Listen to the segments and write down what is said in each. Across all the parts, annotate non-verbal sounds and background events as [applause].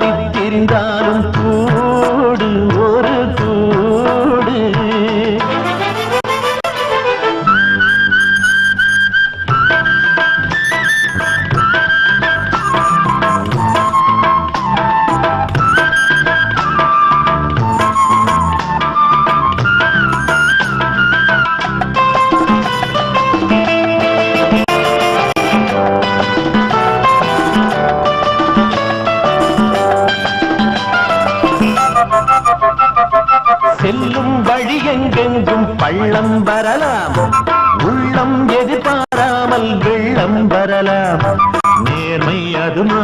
மாறி தெரிந்தாலும் கூடு ஒரு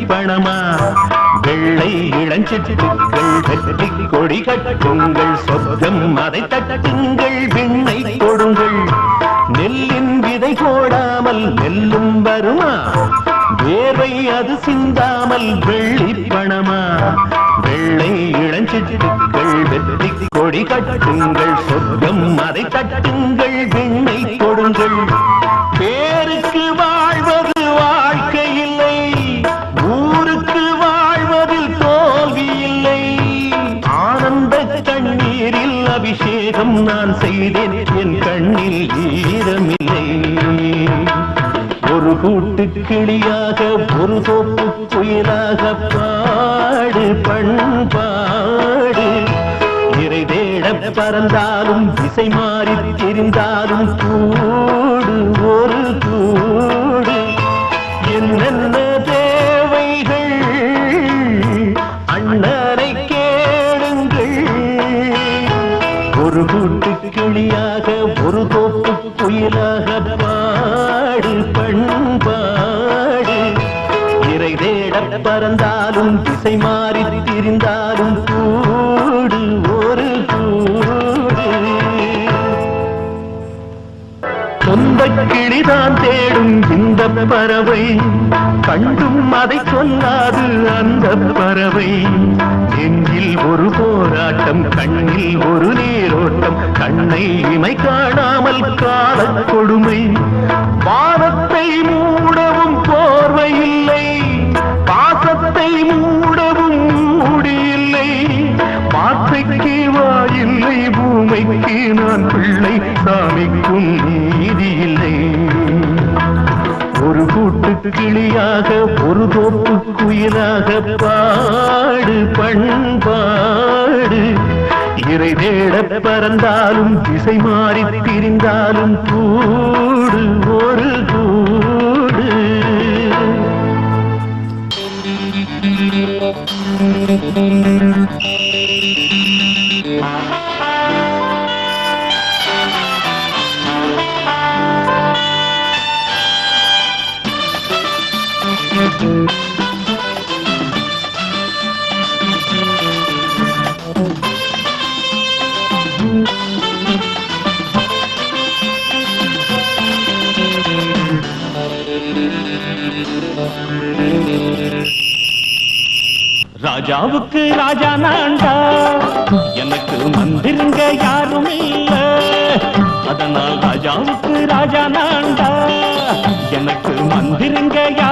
வெள்ளி வெள்ளை இளஞ்சிட்டுகள் கட்டி கொடி கட்டுங்கள் சொர்க்கம் அதை தட்டுங்கள் விண்ணை கொடுங்கள். நெல்லின் விதை போடாமல் நெல்லும் வருமா? வேர்வை அது சிந்தாமல் வெள்ளி பணமா வெள்ளை இளஞ்சிட்டுகள் வெற்றி கொடி கட்டுங்கள் சொர்க்கம் அதை தட்டுங்கள் விண்ணை கொடுங்கள். பேருக்கு வாழ்வது வாழ் அபிஷேகம் நான் செய்தேன் என் கண்ணில் ஈரமில்லை. ஒரு கூட்டு கிளியாக ஒரு தோப்பு புயலாக பாடு பண்பாடு. இறை தேட பறந்தாலும் திசை மாறி திரிந்தாலும் கூடு ஒரு கூடு. என்னென்ன பறந்தாலும் திசை மாறி திரிந்தாலும் கூடு ஒரு கூடு. சொந்த கிளிதான் தேடும் இந்த பறவை கண்டும் அதை சொல்லாது அந்த பறவை. நெஞ்சில் ஒரு போராட்டம் கண்ணில் ஒரு நீரோட்டம் கண்ணை இமை காணாமல் கால கொடுமை. வானத்தை மூடவும் போர்வை இல்லை. பாசத்தை மூடவும் முடியில்லை. பாசைக்கு வாயில்லை பூமைக்கு நான் பிள்ளை சாமிக்கும் நீதியில்லை. ஒரு கூட்டு கிளியாக ஒரு தோப்பு குயிலாக பாடு பண்பாடு. இறை தேட பறந்தாலும் திசை மாறி திரிந்தாலும் பூ Thank you. ராஜாவுக்கு ராஜா நான்டா எனக்கு மந்திருங்க யாரும் இல்ல. அதனால் ராஜாவுக்கு ராஜா நான்டா எனக்கு மந்திருங்க யாரும்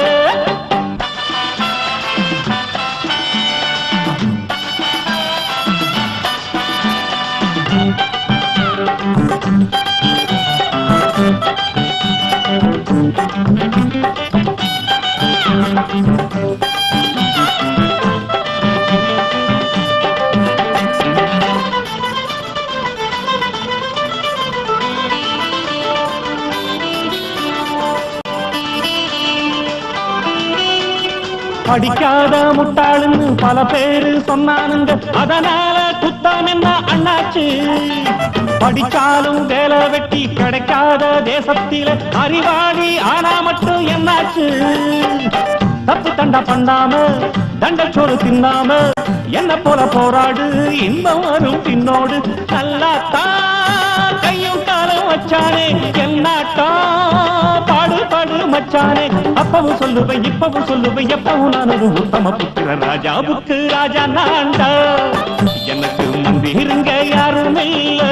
படிக்காத முட்டாளுன்னு பல பேரு சொன்னானுங்க. அதனால குத்தம் என்ன அண்ணாச்சு? படிச்சாலும் வேலை வெட்டி கிடைக்காத தேசத்தில அறிவாளி ஆனா மட்டும் என்னாச்சு? தப்பு தண்டா பண்ணாம தண்டச்சோறு தின்னாம என்ன போல போராடு இன்பம் வரும் பின்னோடு. நல்லா தான் கையும் காலம் வச்சானே. மச்சானே அப்பவும் சொல்லுவேன் இப்பவும் சொல்லுவேன் எப்பவும் நான் ஒரு உத்தம புத்திர ராஜா ராஜாவுக்கு ராஜா நான்டா. எனக்கு மந்திருங்க யாரும் இல்லை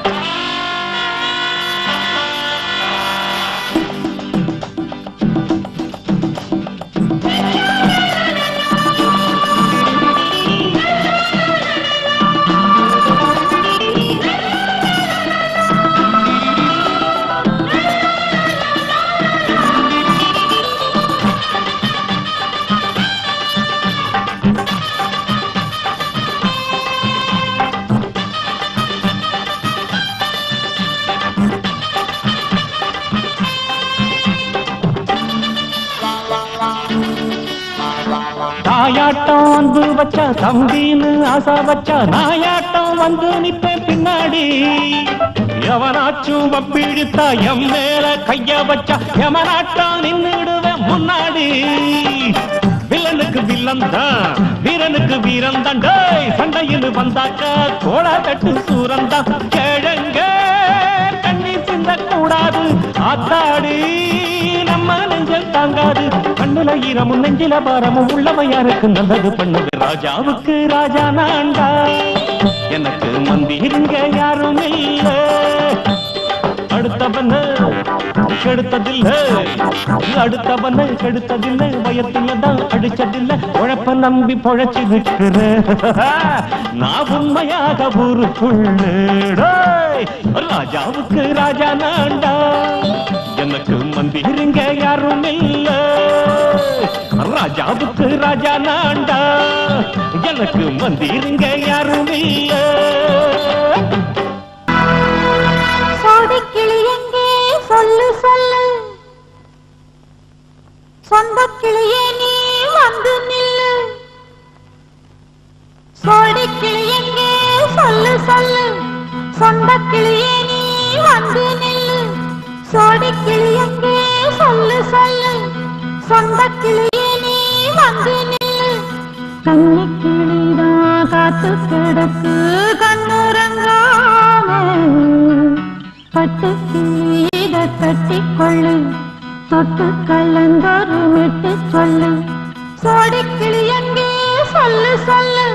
தம்பின்னு ஆசா வச்சா நாயாட்டம் வந்து நிப்பேன் பின்னாடி. எவனாச்சும் வப்பிழுத்தா எம் மேல கைய வச்சா எவனாட்டம் நின்னுடுவேன் முன்னாடி. வில்லனுக்கு வில்லன் தான் வீரனுக்கு வீரன் தான் டேய் சண்டையில் வந்தாக்க கோலா தட்டு சூரன் தான் கிழங்க கண்ணி சிந்த கூடாது ஆத்தாடி. நெஞ்சல் கண்ணுல ஈரமும் நெஞ்சில பாரமும் உள்ளவையாருக்கு நல்லது பண்ணுது. ராஜாவுக்கு ராஜா நாண்டா. எனக்கு மந்தி இருங்க யாரும் இல்ல அடுத்தவன் கெடுத்ததில்லை. அடுத்தவன கெடுத்ததில்லை. வயத்துல தான் அடிச்சதில்ல உழைப்ப நம்பி பொழைச்சு நிற்கிற [laughs] நான் உண்மையாக ஊருக்குள்ள டேய், ராஜாவுக்கு ராஜா நாண்டா. எனக்கு நம்பிருங்க யாரும் இல்ல. ராஜாவுக்கு ராஜா நாண்டா. எனக்கு மந்திருங்க யாரும் இல்ல. சோடிக்கிளி எங்கே? சொல்லு சொல்லு. சொந்த கிளியே நீ வந்து நில்லு. சோடிக்கிளி எங்கே? சொல்லு சொல்லு. சொந்த கிளியே நீ வந்து நில்லு. சோடி கிளியங்கே சொல்லு சொல்லு. சொந்த கிளியே நீ வந்து நில்லு கண்ணி கிளிதான் காத்து கிடக்கு கண்ணுறங்காம. பட்டு கிளி கட்டி கொள்ளு தொட்டு கலந்தொரு மெட்டு சொல்லு. சோடி கிளியங்கே சொல்லு சொல்லு.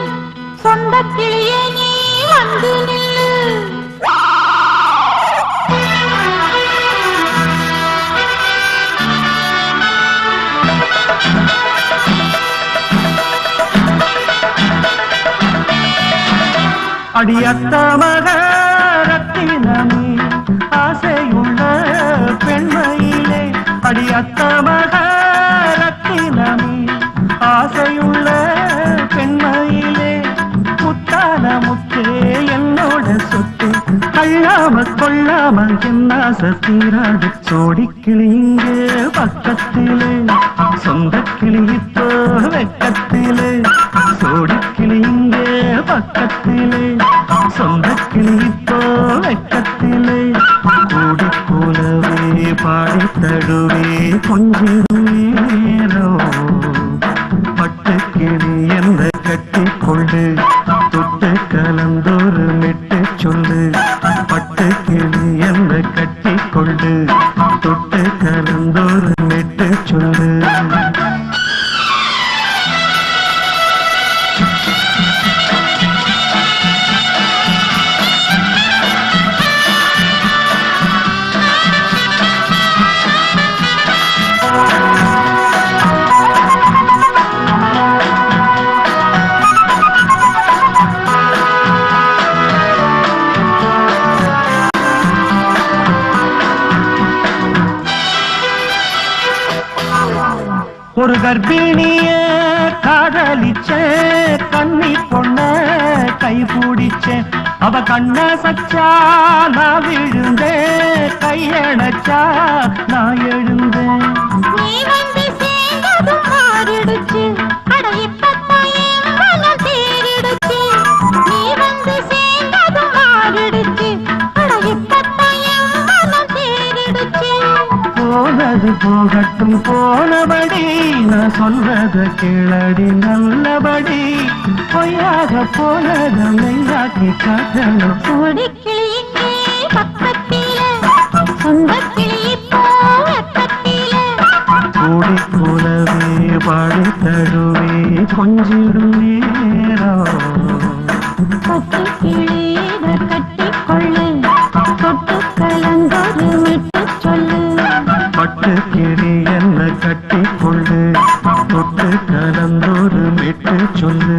சொந்த கிளியே நீ வந்து நில்லு. அடியத்த மகரத்தினமே ஆசையுள்ள பெண்மையிலே அடியத்த மகரத்தினமே ஆசையுள்ள பெண்மையிலே முத்தான முத்தே என்னோட சொத்து கல்லாம கொள்ளாம என்ன சத்தீராது சோடிக்கிளி இங்கே பக்கத்திலே சொந்த கிளி வெக்கத்திலே சோடிக்கிளி இங்கே பக்கத்திலே சொந்த கிளி இப்போ வெக்கத்திலே கூடி போலவே பாடி தடுவே கொஞ்சிடும் நேரோ. ஒரு கர்ப்பிணிய காதலிச்ச கண்ணி பொண்ண கை பிடிச்ச அவ கண்ண சச்சா நான் விழுந்தேன் கையணச்சா நான் எழுந்தேன் போகட்டும் போனபடி. நான் சொல்றத கேளடி நல்லபடி. பொய்யாக போனத மெய்யாக்கி காட்டணும். கூடி போலவே பாடி தழுவே கொஞ்சிடும் சொல்லு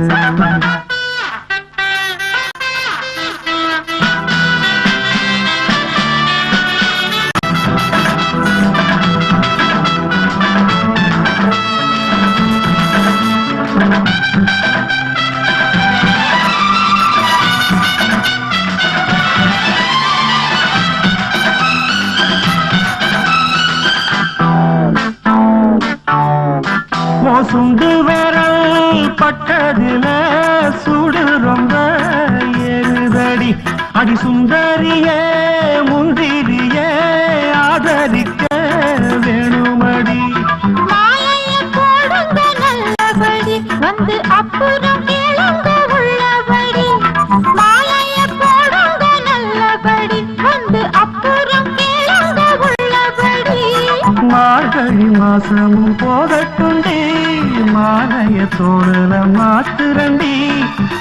வந்து அப்புறம் கேளுங்க உள்ளபடி மாலைய போடுங்க நல்லபடி வந்து அப்புறம் கேளுங்க உள்ளபடி. மார்கழி மாசமும் போகட்டுண்டே மாலைய தோழல மாத்துரண்டி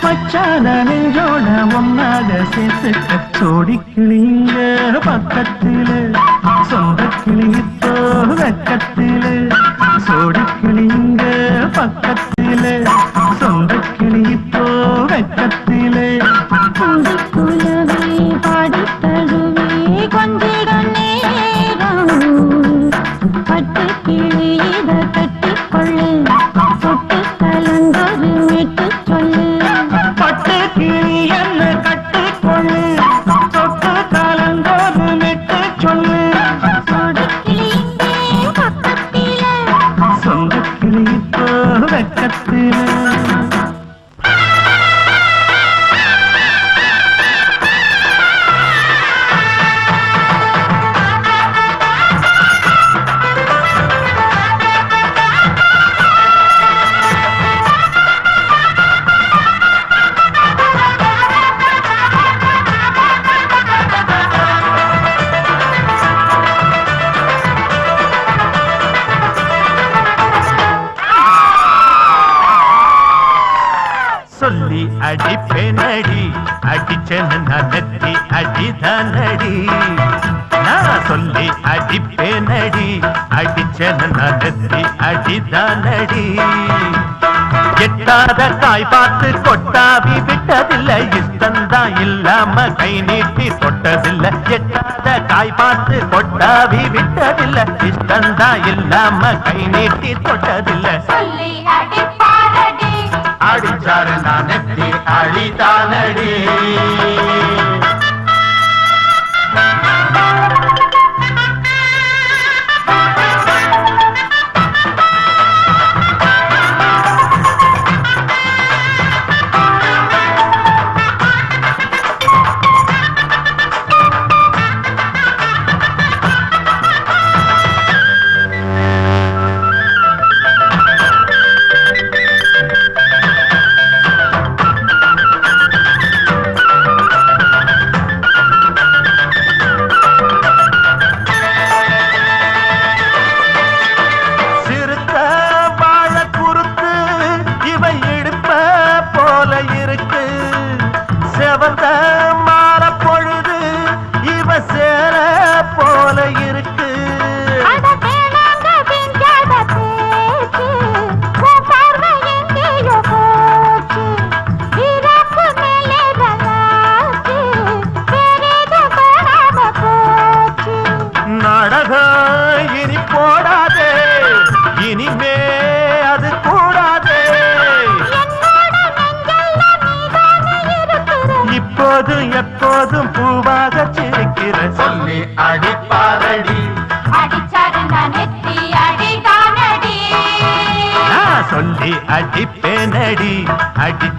மச்சான நெஞ்சோட ஒன்னாக சேர்த்துக்க சோடி கிளியிட அடிச்சேன்னு அடிச்சன நெத்தி அடிதானடி நான் சொல்லி அடிப்பேனடி அடிச்சேன்னு நான் நெத்தி அடிதானடி எட்டாத தாய் பார்த்து கொட்டாவி விட்டதில்லை இஷ்டந்தான் இல்லாம கை நீட்டி தொட்டதில்லை. எட்டாத தாய் பார்த்து கொட்டாவி விட்டதில்லை இஷ்டந்தான் இல்லாம கை நீட்டி தொட்டதில்லை. அடிச்சாரு நான் நெத்தி அழிதானடி ಸೇರ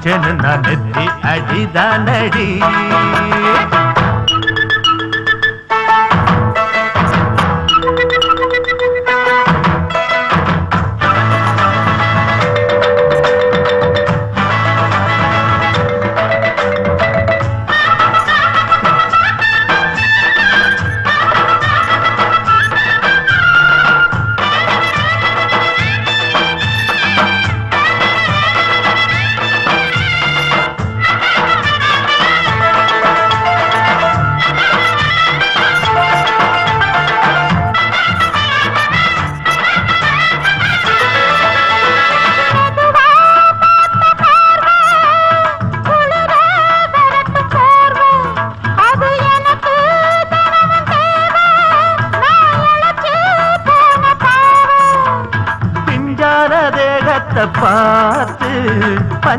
அடிச்சேன்னு நான் நெத்தி அடிதான் அடி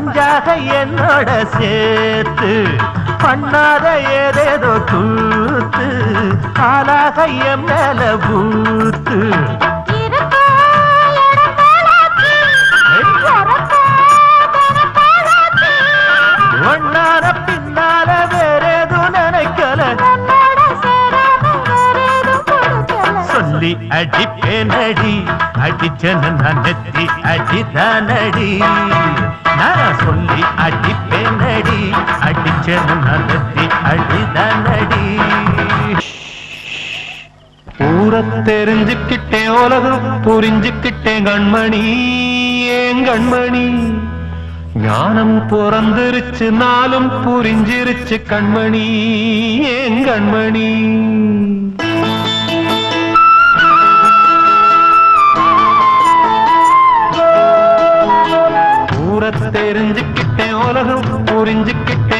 பஞ்சாக என்னோட சேர்த்து பண்ணாத ஏதேதோ கூத்து ஆளாக என் மேல பூத்து ஒன்னார பின்னால வேறேதும் நினைக்கல. சொல்லி அடிப்பேனடி அடிச்சேன்னு நான் நெத்தி அடிதானடி. அடிச்சேன்னு நான் நெத்தி அடிதானடி ஊர தெரிஞ்சுக்கிட்டேன் உலகம் புரிஞ்சுக்கிட்டேன் கண்மணி. ஏன் கண்மணி? ஞானம் பிறந்திருச்சு நாளும் புரிஞ்சிருச்சு கண்மணி. ஏன் கண்மணி? ஊர தெரிஞ்சுக்கிட்டேன் உலகம் புரிஞ்சுக்கிட்டேன்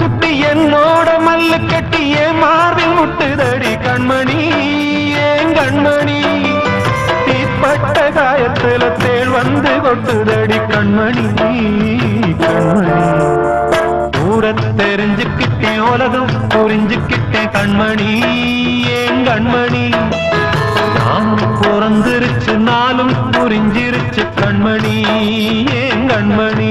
குட்டி என்னோட மல்லு கட்டி என் மார்பில் முட்டுதடி கண்மணி. ஏன் கண்மணி? தீப்பட்ட காயத்துல தேள் வந்து கொட்டுதடி கண்மணி. கண்மணி ஊர தெரிஞ்சுக்கிட்டேன் உலகம் புரிஞ்சுக்கிட்டேன் கண்மணி. ஏன் கண்மணி? நானும் பிறந்திருச்சு நாளும் புரிஞ்சிருச்சு கண்மணி. ஏன் கண்மணி?